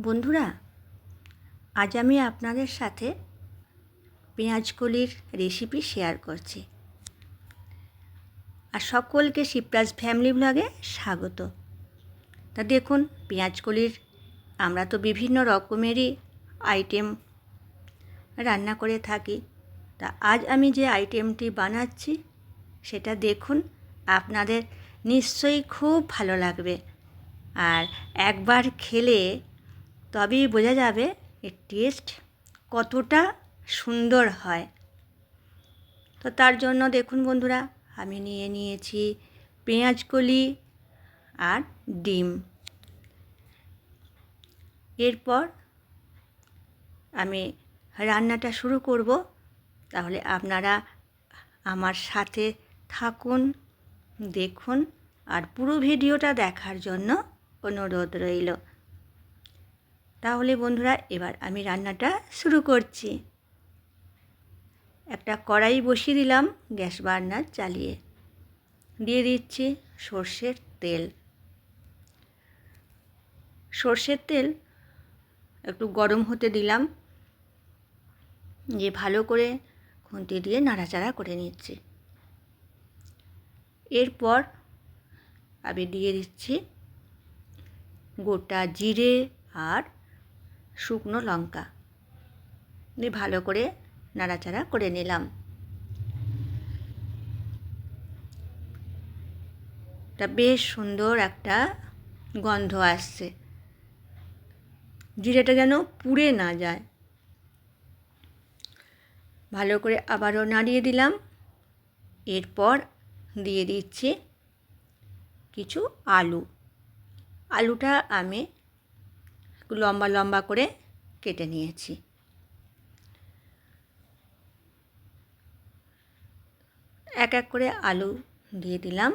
বন্ধুরা, আজ আমি আপনাদের সাথে পেঁয়াজকলির রেসিপি শেয়ার করছি। আর সকলকে শিবরাজ ফ্যামিলি ব্লগে স্বাগত। তা দেখুন পেঁয়াজকলির আমরা তো বিভিন্ন রকমেরই আইটেম রান্না করে থাকি। তা আজ আমি যে আইটেমটি বানাচ্ছি, সেটা দেখুন, আপনাদের নিশ্চয়ই খুব ভালো লাগবে। আর একবার খেলে তবেই বোঝা যাবে এর টেস্ট কতটা সুন্দর হয়। তো তার জন্য দেখুন বন্ধুরা, আমি নিয়ে নিয়েছি পেঁয়াজ কলি আর ডিম। এরপর আমি রান্নাটা শুরু করব। তাহলে আপনারা আমার সাথে থাকুন, দেখুন, আর পুরো ভিডিওটা দেখার জন্য অনুরোধ রইল। তাহলে বন্ধুরা, এবার আমি রান্নাটা শুরু করছি। একটা কড়াই বসিয়ে দিলাম গ্যাস বার্নার চালিয়ে। দিয়ে দিচ্ছি সর্ষের তেল। সর্ষের তেল একটু গরম হতে দিলাম। যে ভালো করে খুন্তি দিয়ে নাড়াচাড়া করে নিচ্ছি। এরপর আমি দিয়ে দিচ্ছি গোটা জিরে আর শুকনো লঙ্কা। দিয়ে ভালো করে নাড়াচাড়া করে নিলাম। তা বেশ সুন্দর একটা গন্ধ আসছে। জিরেটা যেন পুড়ে না যায়। ভালো করে আবারও নাড়িয়ে দিলাম। এরপর দিয়ে দিচ্ছি কিছু আলু। আলুটা আমি লম্বা লম্বা করে কেটে নিয়েছি। এক এক করে আলু দিয়ে দিলাম।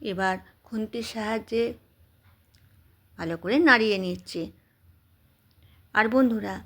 এবার খুন্তির সাহায্যে ভালো করে নাড়িয়ে নিচ্ছি। আর বন্ধুরা,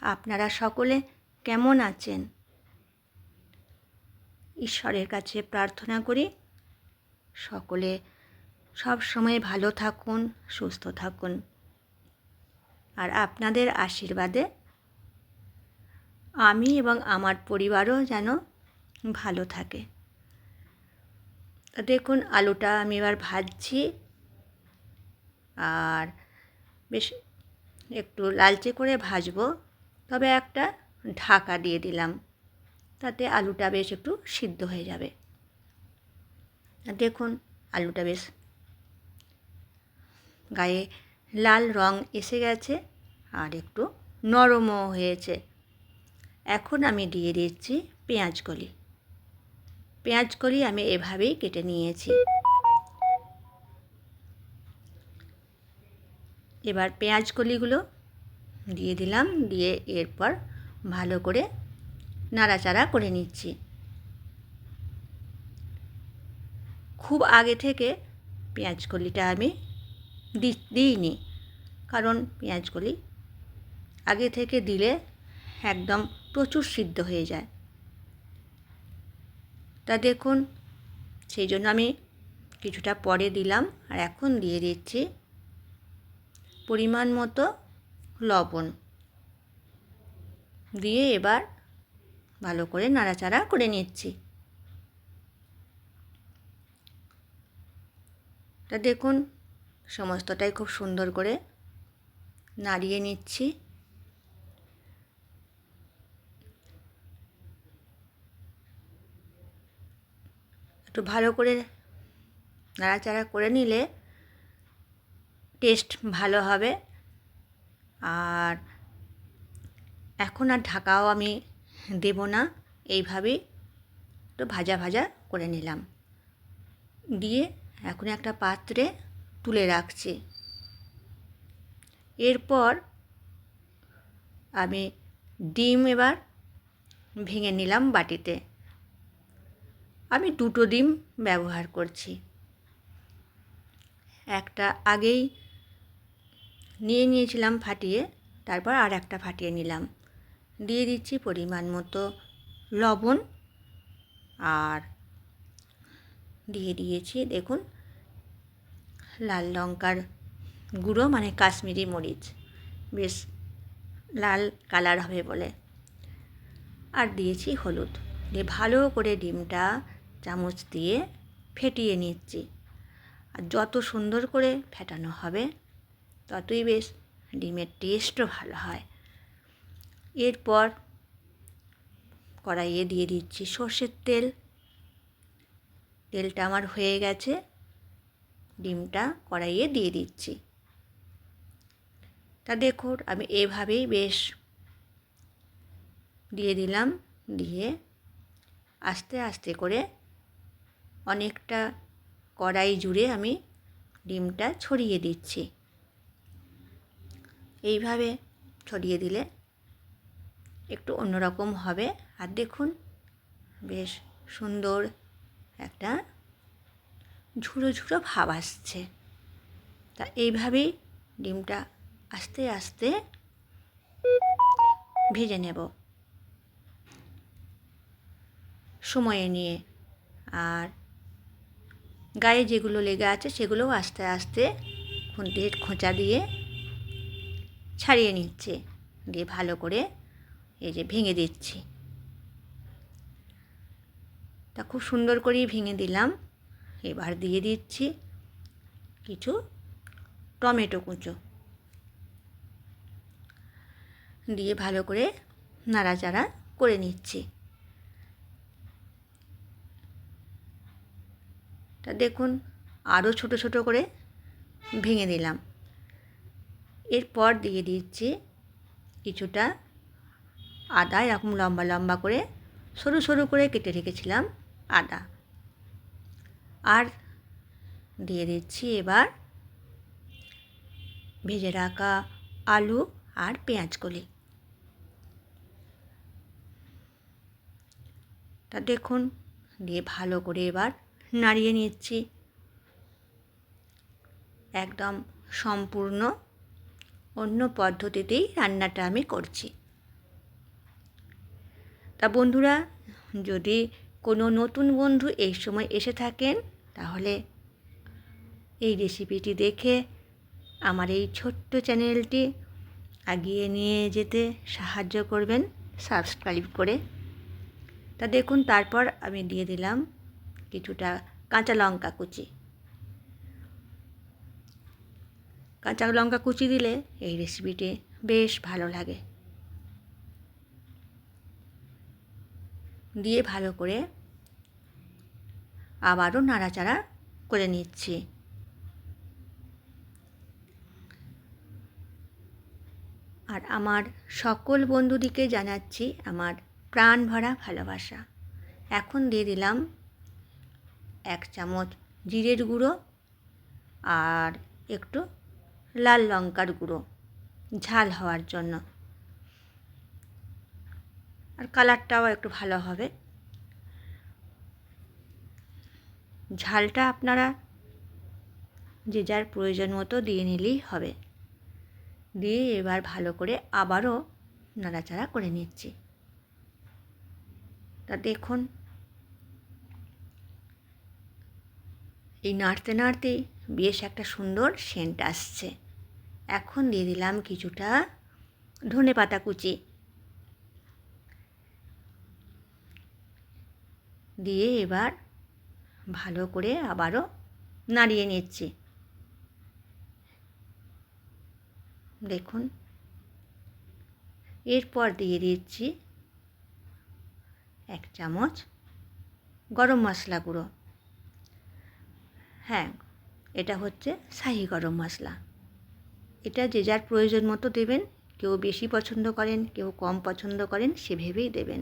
আপনারা সকলে কেমন আছেন? ঈশ্বরের কাছে প্রার্থনা করি, সকলে সব সময় ভালো থাকুন, সুস্থ থাকুন। আর আপনাদের আশীর্বাদে আমি এবং আমার পরিবারও যেন ভালো থাকে। দেখুন, আলুটা আমি এবার ভাজছি। আর বেশ একটু লালচে করে ভাজবো। তবে একটা ঢাকা দিয়ে দিলাম। তাতে আলুটা বেশ একটু সিদ্ধ হয়ে যাবে। দেখুন, আলুটা বেশ গায়ে লাল রং এসে গেছে আর একটু নরমও হয়েছে। এখন আমি দিয়ে দিচ্ছি পেঁয়াজ কলি। পেঁয়াজ কলি আমি এভাবেই কেটে নিয়েছি। এবার পেঁয়াজ কলিগুলো দিয়ে দিলাম, দিয়ে এরপর ভালো করে নাড়াচাড়া করে নিচ্ছি। খুব আগে থেকে পেঁয়াজ কলিটা আমি দিইনি। কারণ পেঁয়াজকলি আগে থেকে দিলে একদম প্রচুর সিদ্ধ হয়ে যায়। তা দেখুন, সেই জন্য আমি কিছুটা পরে দিলাম আর এখন দিয়ে দিচ্ছি পরিমাণ মতো লবণ। দিয়ে এবার ভালো করে নাড়াচাড়া করে নিচ্ছি। তা দেখুন, সমস্তটাই খুব সুন্দর করে নাড়িয়ে নিচ্ছি। একটু ভালো করে নাড়াচাড়া করে নিলে টেস্ট ভালো হবে। আর এখন আর ঢাকাও আমি দেব না, এইভাবেই একটু ভাজা ভাজা করে নিলাম। দিয়ে এখন একটা পাত্রে তুলে রাখছি। এরপর আমি ডিম এবার ভেঙে নিলাম বাটিতে। আমি দুটো ডিম ব্যবহার করছি। একটা আগেই নিয়ে নিয়েছিলাম ফাটিয়ে, তারপর আর একটা ফাটিয়ে নিলাম। দিয়ে দিচ্ছি পরিমাণ মতো লবণ আর দিয়ে দিয়েছি, দেখুন, লাল লঙ্কার গুঁড়ো মানে কাশ্মীরি মরিচ। বেশ লাল কালার হবে বলে। আর দিয়েছি হলুদ। দিয়ে ভালো করে ডিমটা চামচ দিয়ে ফেটিয়ে নিচ্ছি। আর যত সুন্দর করে ফেটানো হবে, ততই বেশ ডিমের টেস্টও ভালো হয়। এরপর কড়াইয়ে দিয়ে দিচ্ছি সর্ষের তেল। তেলটা আমার হয়ে গেছে। ডিমটা কড়াইয়ে দিয়ে দিচ্ছি। তা দেখুন, আমি এভাবেই বেশ দিয়ে দিলাম, দিয়ে আস্তে আস্তে করে অনেকটা কড়াই জুড়ে আমি ডিমটা ছড়িয়ে দিচ্ছি। এইভাবে ছড়িয়ে দিলে একটু অন্যরকম হবে। আর দেখুন, বেশ সুন্দর একটা ঝুড়ো ঝুড়ো ভাব আসছে। তা এইভাবেই ডিমটা আস্তে আস্তে ভেজে নেব। সময়ে নিয়ে। আর গায়ে যেগুলো লেগে আছে সেগুলোও আস্তে আস্তে খুন্তির খোঁচা দিয়ে ছাড়িয়ে নিচ্ছে। দিয়ে ভালো করে এই যে ভেঙে দিচ্ছি। তা খুব সুন্দর করেই ভেঙে দিলাম। এবার দিয়ে দিচ্ছি কিছু টমেটো কুচো। দিয়ে ভালো করে নাড়াচাড়া করে নিচ্ছি। তা দেখুন আরও ছোট ছোট করে ভেঙে দিলাম। এরপর দিয়ে দিচ্ছি কিছুটা আদা, এরকম লম্বা লম্বা করে, সরু সরু করে কেটে রেখেছিলাম আদা। আর দিয়ে দিচ্ছি এবার ভেজে রাখা আলু আর পেঁয়াজ কলি। তা দেখুন, দিয়ে ভালো করে এবার নাড়িয়ে নিচ্ছি। একদম সম্পূর্ণ অন্য পদ্ধতিতেই রান্নাটা আমি করছি। তা বন্ধুরা, যদি কোনো নতুন বন্ধু এই সময় এসে থাকেন, তাহলে এই রেসিপিটি দেখে আমার এই ছোট্ট চ্যানেলটি এগিয়ে নিয়ে যেতে সাহায্য করবেন। সাবস্ক্রাইব করে তা দেখুন, তারপর আমি দিয়ে দিলাম কিছুটা কাঁচা লঙ্কা কুচি। কাঁচা লঙ্কা কুচি দিলে এই রেসিপিটি বেশ ভালো লাগে। দিয়ে ভালো করে আবারও নাড়াচাড়া করে নিচ্ছি। আর আমার সকল বন্ধুদিকে জানাচ্ছি, আমার প্রাণ ভরা ভালোবাসা। এখন দিয়ে দিলাম এক চামচ জিরের গুঁড়ো আর একটু লাল লঙ্কার গুঁড়ো, ঝাল হওয়ার জন্য। আর কালারটাও একটু ভালো হবে। ঝালটা আপনারা যে যার প্রয়োজন মতো দিয়ে নিলেই হবে। দিয়ে এবার ভালো করে আবারও নাড়াচাড়া করে নিচ্ছি। তা দেখুন। এই নাড়তে নাড়তেই বেশ একটা সুন্দর সেন্ট আসছে। এখন দিয়ে দিলাম কিছুটা ধনে পাতা কুচি। দিয়ে এবার ভালো করে আবারও নাড়িয়ে নিচ্ছি। দেখুন। এরপর দিয়ে দিচ্ছি এক চামচ গরম মশলা গুঁড়ো। হ্যাঁ এটা হচ্ছে শাহি গরম মশলা। এটা যে যার প্রয়োজন মতো দেবেন, কেউ বেশি পছন্দ করেন, কেউ কম পছন্দ করেন, সে ভেবেই দেবেন।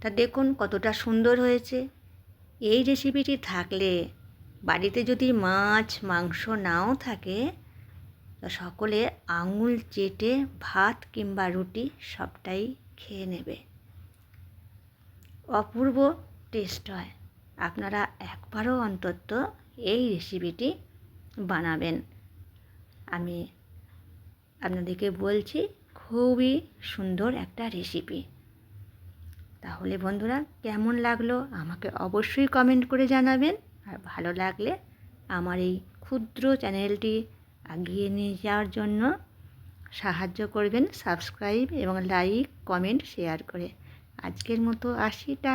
তা দেখুন কতটা সুন্দর হয়েছে। এই রেসিপিটি থাকলে বাড়িতে যদি মাছ, মাংস নাও থাকে সকলে আঙুল চেটে ভাত কিংবা রুটি সবটাই খেয়ে নেবে। অপূর্ব টেস্ট হয়। আপনারা একবারও অন্তত এই রেসিপিটি বানাবেন। আমি আপনাদেরকে বলছি, খুবই সুন্দর একটা রেসিপি তাহলে বন্ধুরা, কেমন লাগল আমাকে অবশ্যই কমেন্ট করে জানাবেন। আর ভালো লাগলে আমার এই ক্ষুদ্র চ্যানেলটি এগিয়ে নিয়ে যাওয়ার জন্য সাহায্য করবেন সাবস্ক্রাইব এবং লাইক কমেন্ট শেয়ার করে। আজকের মতো আশিটা